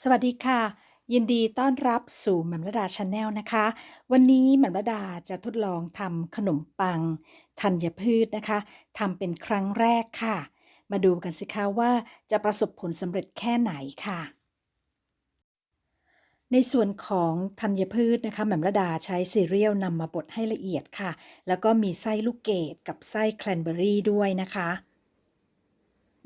สวัสดีค่ะ ยินดีต้อนรับสู่แหม่มระดาชาแนลนะคะ วันนี้แหม่มระดาจะทดลองทำขนมปังธัญพืชนะคะทำเป็นครั้งแรกค่ะ มาดูกันสิคะว่าจะประสบผลสำเร็จแค่ไหนค่ะ ในส่วนของธัญพืชนะคะแหม่มระดาใช้ซีเรียลนำมาบดให้ละเอียดค่ะ แล้วก็มีไส้ลูกเกดกับไส้แคลนเบอรี่ด้วยนะคะ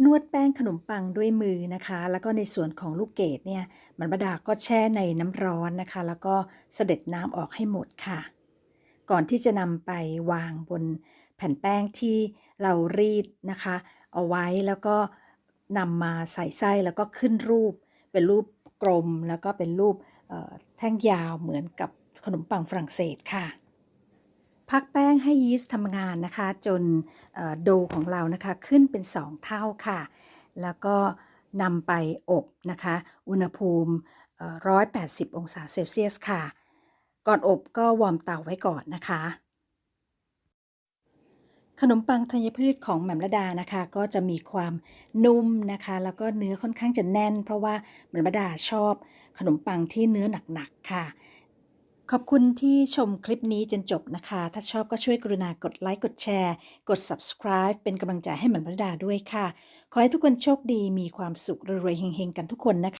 นวดแป้งขนมปังด้วยมือนะคะ แล้วก็ในส่วนของลูกเกดเนี่ยมันบดาก็แช่ในน้ำร้อนนะคะ แล้วก็เสด็จน้ำออกให้หมดค่ะ ก่อนที่จะนำไปวางบนแผ่นแป้งที่เรารีดนะคะ เอาไว้แล้วก็นำมาใส่ไส้แล้วก็ขึ้นรูป เป็นรูปกลมแล้วก็เป็นรูปแท่งยาวเหมือนกับขนมปังฝรั่งเศสค่ะ พักแป้งให้ยีสต์ทำงานนะคะ จนโดของเรานะคะขึ้นเป็น 2 เท่าค่ะ แล้วก็นำไปอบนะคะ อุณหภูมิเอ่อ180 องศาเซลเซียสค่ะ ก่อนอบก็วอร์มเตาไว้ก่อนนะคะ ขนมปังธัญพืชของแหม่มระดานะคะ ก็จะมีความนุ่มนะคะ แล้วก็เนื้อค่อนข้างจะแน่น เพราะว่าแหม่มระดาชอบขนมปังที่เนื้อหนักๆค่ะ ขอบคุณที่ชมคลิปนี้จนจบนะคะ ถ้าชอบก็ช่วยกรุณากดไลค์ กดแชร์ กด subscribe เป็นกำลังใจให้หม่มระดาด้วยค่ะ ขอให้ทุกคนโชคดี มีความสุขรวยๆเฮงๆ กันทุกคนนะคะ